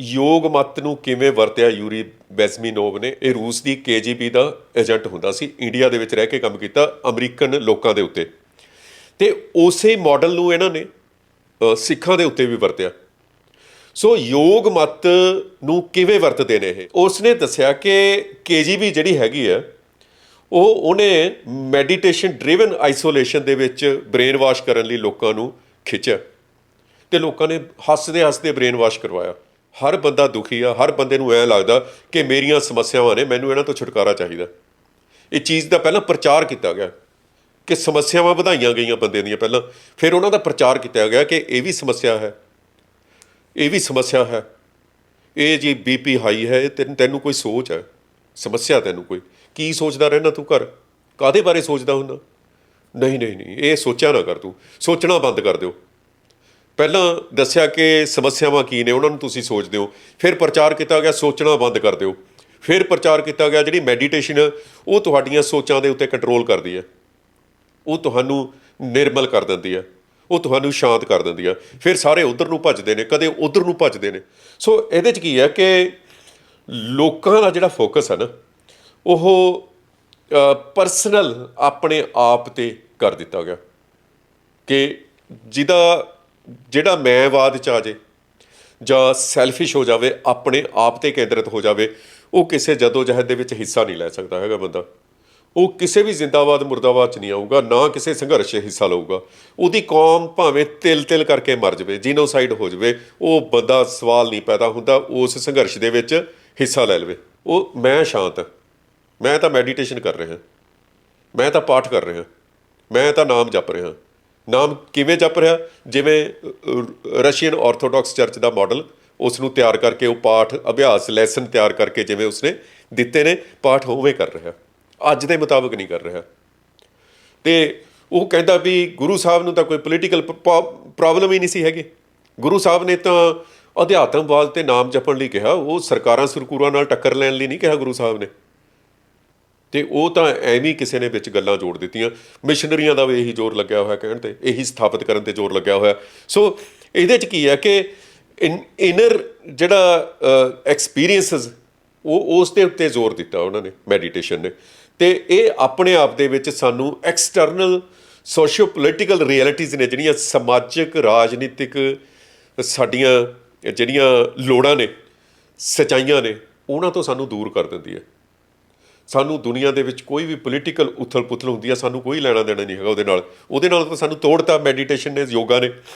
ਯੋਗ ਮਤ ਨੂੰ ਕਿਵੇਂ ਵਰਤਿਆ ਯੂਰੀ ਬੈਸਮੀਨੋਵ ਨੇ? ਇਹ ਰੂਸ ਦੀ ਕੇਜੀਬੀ ਦਾ ਏਜੰਟ ਹੁੰਦਾ ਸੀ, ਇੰਡੀਆ ਦੇ ਵਿੱਚ ਰਹਿ ਕੇ ਕੰਮ ਕੀਤਾ ਅਮਰੀਕਨ ਲੋਕਾਂ ਦੇ ਉੱਤੇ। ਤੇ ਉਸੇ ਮਾਡਲ ਨੂੰ ਇਹਨਾਂ ਨੇ ਸਿੱਖਾਂ ਦੇ ਉੱਤੇ ਵੀ ਵਰਤਿਆ। ਸੋ ਯੋਗ ਮਤ ਨੂੰ ਕਿਵੇਂ ਵਰਤਦੇ ਨੇ ਇਹ? ਉਸਨੇ ਦੱਸਿਆ ਕਿ ਕੇਜੀਬੀ ਜਿਹੜੀ ਹੈਗੀ ਆ ਉਹ ਉਹਨੇ ਮੈਡੀਟੇਸ਼ਨ ਡਰਿਵਨ ਆਈਸੋਲੇਸ਼ਨ ਦੇ ਵਿੱਚ ਬ੍ਰੇਨ ਵਾਸ਼ ਕਰਨ ਲਈ ਲੋਕਾਂ ਨੂੰ ਖਿੱਚਿਆ। ਤੇ ਲੋਕਾਂ ਨੇ ਹੱਸਦੇ ਹੱਸਦੇ ਬ੍ਰੇਨ ਵਾਸ਼ ਕਰਵਾਇਆ। ਹਰ ਬੰਦਾ ਦੁਖੀ ਆ, ਹਰ ਬੰਦੇ ਨੂੰ ਐ ਲੱਗਦਾ ਕਿ ਮੇਰੀਆਂ ਸਮੱਸਿਆਵਾਂ ਨੇ, ਮੈਨੂੰ ਇਹਨਾਂ ਤੋਂ ਛੁਟਕਾਰਾ ਚਾਹੀਦਾ। ਇਹ ਚੀਜ਼ ਦਾ ਪਹਿਲਾਂ ਪ੍ਰਚਾਰ ਕੀਤਾ ਗਿਆ ਕਿ ਸਮੱਸਿਆਵਾਂ ਵਧਾਈਆਂ ਗਈਆਂ ਬੰਦੇ ਦੀਆਂ ਪਹਿਲਾਂ। ਫਿਰ ਉਹਨਾਂ ਦਾ ਪ੍ਰਚਾਰ ਕੀਤਾ ਗਿਆ ਕਿ ਇਹ ਵੀ ਸਮੱਸਿਆ ਹੈ, ਇਹ ਵੀ ਸਮੱਸਿਆ ਹੈ। ਇਹ ਜੀ ਬੀਪੀ ਹਾਈ ਹੈ, ਇਹ ਤੈਨੂੰ ਤੈਨੂੰ ਕੋਈ ਸੋਚ ਹੈ? ਸਮੱਸਿਆ ਤੈਨੂੰ ਕੋਈ? ਕੀ ਸੋਚਦਾ ਰਹਿਣਾ ਤੂੰ ਘਰ? ਕਾਦੇ ਬਾਰੇ ਸੋਚਦਾ ਹੁੰਦਾ? ਨਹੀਂ ਨਹੀਂ ਨਹੀਂ, ਇਹ ਸੋਚਿਆ ਨਾ ਕਰ ਤੂੰ। ਸੋਚਣਾ ਬੰਦ ਕਰ ਦਿਓ। ਪਹਿਲਾਂ ਦੱਸਿਆ ਕਿ ਸਮੱਸਿਆਵਾਂ ਕੀ ਨੇ, ਉਹਨਾਂ ਨੂੰ ਤੁਸੀਂ ਸੋਚਦੇ ਹੋ। ਫਿਰ ਪ੍ਰਚਾਰ ਕੀਤਾ ਗਿਆ, ਸੋਚਣਾ ਬੰਦ ਕਰ ਦਿਓ। ਫਿਰ ਪ੍ਰਚਾਰ ਕੀਤਾ ਗਿਆ, ਜਿਹੜੀ ਮੈਡੀਟੇਸ਼ਨ ਉਹ ਤੁਹਾਡੀਆਂ ਸੋਚਾਂ ਦੇ ਉੱਤੇ ਕੰਟਰੋਲ ਕਰਦੀ ਹੈ ਉਹ ਤੁਹਾਨੂੰ ਨਿਰਮਲ ਕਰ ਦਿੰਦੀ ਹੈ ਉਹ ਤੁਹਾਨੂੰ ਸ਼ਾਂਤ ਕਰ ਦਿੰਦੀ ਹੈ ਫਿਰ ਸਾਰੇ ਉਧਰ ਨੂੰ ਭੱਜਦੇ ਨੇ, ਕਦੇ ਉਧਰ ਨੂੰ ਭੱਜਦੇ ਨੇ। ਸੋ ਇਹਦੇ 'ਚ ਕੀ ਹੈ ਕਿ ਲੋਕਾਂ ਦਾ ਜਿਹੜਾ ਫੋਕਸ ਹੈ ਨਾ, ਉਹ ਪਰਸਨਲ ਆਪਣੇ ਆਪ ਤੇ ਕਰ ਦਿੱਤਾ ਗਿਆ। ਕਿ ਜਿਹਦਾ ਜਿਹੜਾ ਮੈਂਵਾਦ ਚ ਆ ਜੇ, ਜਾਂ ਸੈਲਫਿਸ਼ ਹੋ ਜਾਵੇ, ਆਪਣੇ ਆਪ ਤੇ ਕੇਂਦਰਿਤ ਹੋ ਜਾਵੇ, ਉਹ ਕਿਸੇ ਜਦੋ ਜਹਿਦ ਦੇ ਵਿੱਚ ਹਿੱਸਾ ਨਹੀਂ ਲੈ ਸਕਦਾ ਹੈਗਾ ਬੰਦਾ। ਉਹ ਕਿਸੇ ਵੀ ਜ਼ਿੰਦਾਬਾਦ ਮੁਰਦਾਬਾਦ ਚ ਨਹੀਂ ਆਊਗਾ, ਨਾ ਕਿਸੇ ਸੰਘਰਸ਼ 'ਚ ਹਿੱਸਾ ਲਊਗਾ। ਉਹਦੀ ਕੌਮ ਭਾਵੇਂ ਤਿਲ ਤਿਲ ਕਰਕੇ ਮਰ ਜਾਵੇ ਜੀਨੋਸਾਈਡ ਹੋ ਜਾਵੇ, ਉਹ ਬੰਦਾ ਸਵਾਲ ਨਹੀਂ ਪੈਦਾ ਹੁੰਦਾ, ਉਸ ਸੰਘਰਸ਼ ਦੇ ਵਿੱਚ ਹਿੱਸਾ ਲੈ ਲਵੇ। ਉਹ, ਮੈਂ ਸ਼ਾਂਤ ਹਾਂ। ਮੈਂ ਤਾਂ ਮੈਡੀਟੇਸ਼ਨ ਕਰ ਰਿਹਾ ਮੈਂ ਤਾਂ ਪਾਠ ਕਰ ਰਿਹਾ ਮੈਂ ਤਾਂ ਨਾਮ ਜਪ ਰਿਹਾ ਨਾਮ ਕਿਵੇਂ ਜਪ ਰਿਹਾ? ਜਿਵੇਂ ਰਸ਼ੀਅਨ ਆਰਥੋਡਾਕਸ ਚਰਚ ਦਾ ਮਾਡਲ ਉਸ ਨੂੰ ਤਿਆਰ ਕਰਕੇ ਉਹ ਪਾਠ, ਅਭਿਆਸ ਲੈਸਨ ਤਿਆਰ ਕਰਕੇ ਜਿਵੇਂ ਉਸਨੇ ਦਿੱਤੇ ਨੇ, ਪਾਠ ਉਵੇਂ ਕਰ ਰਿਹਾ। ਅੱਜ ਦੇ ਮੁਤਾਬਕ ਨਹੀਂ ਕਰ ਰਿਹਾ। ਤੇ ਉਹ ਕਹਿੰਦਾ ਵੀ ਗੁਰੂ ਸਾਹਿਬ ਨੂੰ ਤਾਂ ਕੋਈ ਪੋਲੀਟੀਕਲ ਪ੍ਰੋਬਲਮ ਹੀ ਨਹੀਂ ਸੀ ਹੈਗੀ। ਗੁਰੂ ਸਾਹਿਬ ਨੇ ਤਾਂ ਅਧਿਆਤਮਵਾਦ ਤੇ ਨਾਮ ਜਪਣ ਲਈ ਕਿਹਾ, ਉਹ ਸਰਕਾਰਾਂ ਸਰਕੂਰਾਂ ਨਾਲ ਟੱਕਰ ਲੈਣ ਲਈ ਨਹੀਂ ਕਿਹਾ ਗੁਰੂ ਸਾਹਿਬ ਨੇ। ਤੇ ਉਹ ਤਾਂ ਐਵੇਂ ਕਿਸੇ ਨੇ ਵਿੱਚ ਗੱਲਾਂ ਜੋੜ ਦਿੱਤੀਆਂ। ਮਿਸ਼ਨਰੀਆਂ ਦਾ ਵੀ ਇਹੀ ਜ਼ੋਰ ਲੱਗਿਆ ਹੋਇਆ ਕਹਿਣ ਤੇ, ਇਹੀ ਸਥਾਪਿਤ ਕਰਨ ਤੇ ਜ਼ੋਰ ਲੱਗਿਆ ਹੋਇਆ। ਸੋ ਇਹਦੇ ਚ ਕੀ ਹੈ ਕਿ ਇਨਰ ਜਿਹੜਾ ਐਕਸਪੀਰੀਐਂਸਸ ਉਹ ਉਸ ਦੇ ਉੱਤੇ ਜ਼ੋਰ ਦਿੱਤਾ ਉਹਨਾਂ ਨੇ ਮੈਡੀਟੇਸ਼ਨ ਨੇ। ਤੇ ਇਹ ਆਪਣੇ ਆਪ ਦੇ ਵਿੱਚ ਸਾਨੂੰ ਐਕਸਟਰਨਲ ਸੋਸ਼ੀਓ ਪੋਲੀਟੀਕਲ ਰਿਐਲਿਟੀਜ਼ ਨੇ, ਜਿਹੜੀਆਂ ਸਮਾਜਿਕ, ਰਾਜਨੀਤਿਕ ਸਾਡੀਆਂ, ਜਿਹੜੀਆਂ ਲੋੜਾਂ ਨੇ, ਸਚਾਈਆਂ ਨੇ, ਉਹਨਾਂ ਤੋਂ ਸਾਨੂੰ ਦੂਰ ਕਰ ਦਿੰਦੀ ਹੈ। ਸਾਨੂੰ ਦੁਨੀਆ ਦੇ ਵਿੱਚ ਕੋਈ ਵੀ ਪੋਲੀਟੀਕਲ ਉਥਲ-ਪੁਥਲ ਹੁੰਦੀ ਆ, ਸਾਨੂੰ ਕੋਈ ਲੈਣਾ ਦੇਣਾ ਨਹੀਂ ਹੈਗਾ ਉਹਦੇ ਨਾਲ। ਉਹਦੇ ਨਾਲ ਤਾਂ ਸਾਨੂੰ ਤੋੜਤਾ ਮੈਡੀਟੇਸ਼ਨ ਨੇ, ਯੋਗਾ ਨੇ।